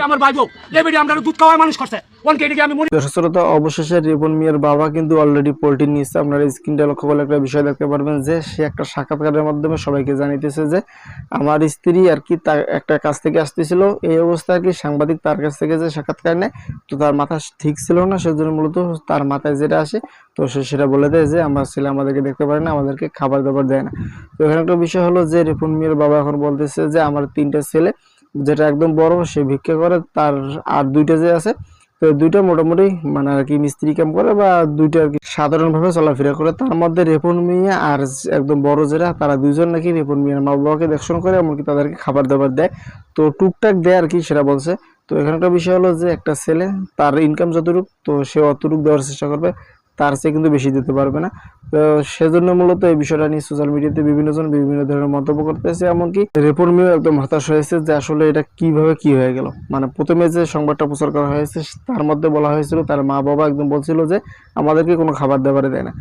আমার বাইব বেটি আমরা দুধ খাওয়ায় মানুষ করছে শ্রোতা, অবশেষে রিপন মিয়ার বাবা কিন্তু অলরেডি পোল্ট্রি নিচ্ছে আপনারা স্ক্রিনটা লক্ষ্য করলে একটা বিষয় দেখতে পারবেন যে, সে একটা সাক্ষাৎকারের মাধ্যমে সবাইকে জানিতেছে যে, আমার স্ত্রী আর কি তার একটা কাছ থেকে আসতেছিল। এই আর কি সাংবাদিক তার কাছ থেকে যে সাক্ষাৎকার নেয়, তো তার মাথা ঠিক ছিল না। সেজন্য মূলত তার মাথায় যেটা আসে, তো সে সেটা বলে দেয় যে, আমার ছেলে আমাদেরকে দেখতে পারে না, আমাদেরকে খাবার দাবার দেয় না। তো এখানে একটা বিষয় হলো যে, রিপন মিয়ার বাবা এখন বলতেছে যে, আমার তিনটা ছেলে, যেটা একদম বড়, সে ভিক্ষা করে, তার আর দুইটা যে আছে তো দুইটা মোটামুটি মানে আর কি মিস্ত্রি কাম করে বা দুইটা আর কি সাধারণভাবে চলাফেরা করে। তার মধ্যে রেপন মিয়া আর একদম বড় যারা তারা দুইজন নাকি রেপন মিয়ার মা বাবাকে দেখশন করে এমনকি তাদেরকে খাবার দাবার দেয়। তো টুকটাক দেয় আর কি সেটা বলছে। তো এখানে একটা বিষয় হলো যে একটা ছেলে, তার ইনকাম যতটুকু, তো সে অতটুকু দেওয়ার চেষ্টা করবে। তার চেয়ে কিন্তু বেশি দিতে পারবে না। তো সেজন্য মূলত এই বিষয়টা নিয়ে সোশ্যাল মিডিয়াতে বিভিন্ন জন বিভিন্ন ধরনের মন্তব্য করতেছে, এমনকি রেপোর্ট নিয়েও একদম হতাশ হয়েছে যে আসলে এটা কীভাবে কি হয়ে গেল। মানে প্রথমে যে সংবাদটা প্রচার করা হয়েছে, তার মধ্যে বলা হয়েছিল, তার মা বাবা একদম বলছিল যে আমাদেরকে কোনো খাবার দাবারে দেয় না।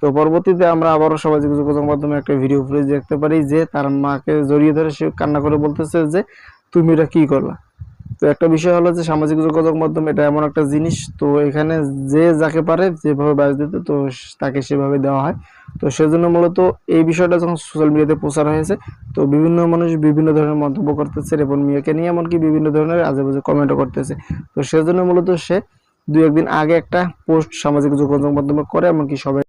তো পরবর্তীতে আমরা আবারও সামাজিক যোগাযোগ মাধ্যমে একটা ভিডিও ফুটেজ দেখতে পারি যে তার মাকে জড়িয়ে ধরে সে কান্না করে বলতেছে যে, তুমি এটা কি করলা? তো একটা বিষয় হলো যে সামাজিক যোগাযোগ মাধ্যম এটা এমন একটা জিনিস, তো এখানে যে যাকে পারে যেভাবে বাজ দিতে, তো তাকে সেভাবে দেওয়া হয়। তো সেজন্য মূলত এই বিষয়টা যখন সোশ্যাল মিডিয়াতে প্রচার হয়েছে, তো বিভিন্ন মানুষ বিভিন্ন ধরনের মন্তব্য করতেছে রেপন মিয়াকে নিয়ে, এমনকি বিভিন্ন ধরনের আজে বাজে কমেন্টও করতেছে। তো সেজন্য মূলত সে দুই একদিন আগে একটা পোস্ট সামাজিক যোগাযোগ মাধ্যমে করে, এমনকি সবাই